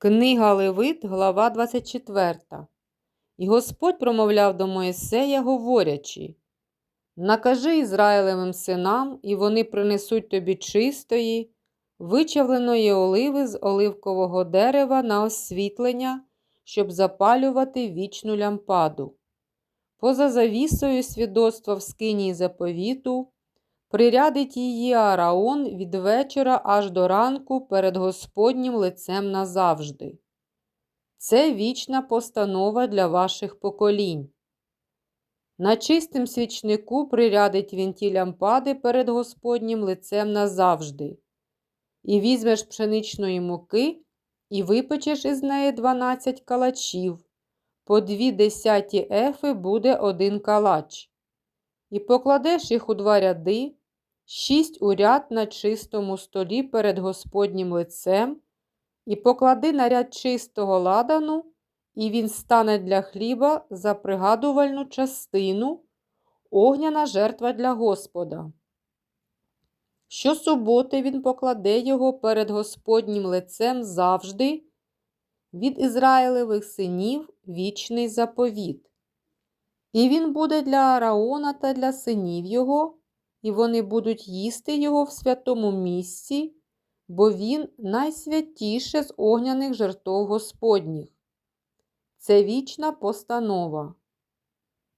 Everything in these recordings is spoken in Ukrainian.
Книга Левит, глава 24. І Господь промовляв до Моїсея, говорячи: Накажи Ізраїлевим синам, і вони принесуть тобі чистої, вичавленої оливи з оливкового дерева на освітлення, щоб запалювати вічну лямпаду. Поза завісою свідоцтва в скинії заповіту, прирядить її Аараон від вечора аж до ранку перед Господнім лицем назавжди. Це вічна постанова для ваших поколінь. На чистим свічнику прирядить він ті лямпади перед Господнім лицем назавжди. І візьмеш пшеничної муки, і випечеш із неї дванадцять калачів. По дві десяті ефи буде один калач. І покладеш їх у два ряди, шість у ряд на чистому столі перед Господнім лицем, і поклади на ряд чистого ладану, і він стане для хліба за пригадувальну частину, огняна жертва для Господа. Щосуботи він покладе його перед Господнім лицем завжди, від Ізраїлевих синів вічний заповіт. І він буде для Араона та для синів його, і вони будуть їсти його в святому місці, бо він найсвятіше з огняних жертв Господніх. Це вічна постанова.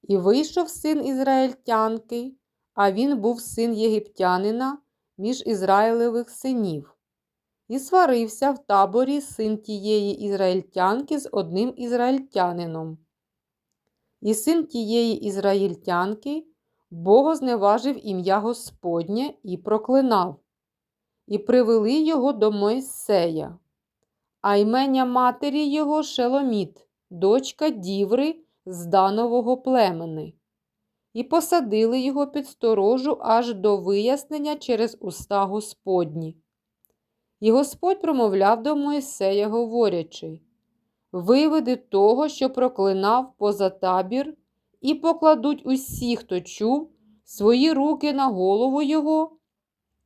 І вийшов син Ізраїльтянки, а він був син єгиптянина між Ізраїлевих синів. І сварився в таборі син тієї ізраїльтянки з одним ізраїльтянином. І син тієї ізраїльтянки Бого зневажив ім'я Господнє і проклинав, і привели його до Мойсея, а ймення матері його Шеломіт, дочка діври з Данового племени, і посадили його під сторожу аж до вияснення через уста Господні. І Господь промовляв до Мойсея, говорячи Виведи того, що проклинав поза табір, і покладуть усі, хто чув, свої руки на голову його,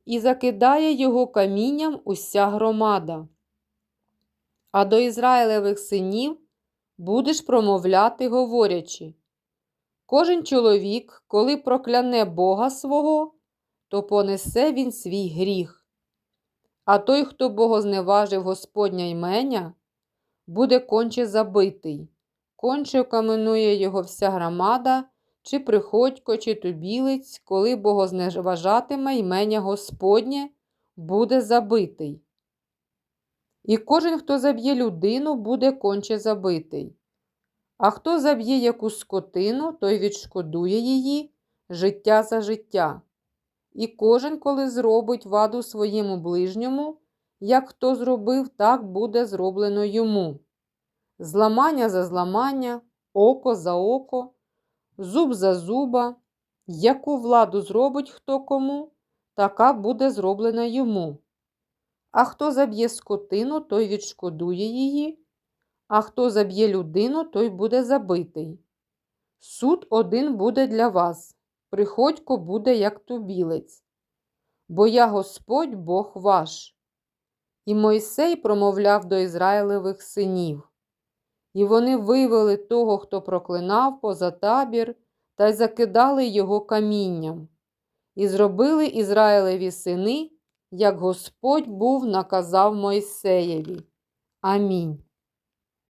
і закидає його камінням уся громада. А до Ізраїлевих синів будеш промовляти, говорячи Кожен чоловік, коли прокляне Бога свого, то понесе він свій гріх. А той, хто богозневажив Господня імення, буде конче забитий, конче каменує його вся громада, чи приходько, чи тубілець, коли богозневажатиме імення Господнє, буде забитий. І кожен, хто заб'є людину, буде конче забитий. А хто заб'є яку скотину, той відшкодує її життя за життя. І кожен, коли зробить ваду своєму ближньому, як хто зробив, так буде зроблено йому. Зламання за зламання, око за око, зуб за зуба, яку владу зробить хто кому, така буде зроблена йому. А хто заб'є скотину, той відшкодує її, а хто заб'є людину, той буде забитий. Суд один буде для вас, приходько буде, як тубілець. Бо я Господь Бог ваш. І Мойсей промовляв до Ізраїлевих синів. І вони вивели того, хто проклинав поза табір, та й закидали його камінням. І зробили Ізраїлеві сини, як Господь був наказав Мойсеєві. Амінь.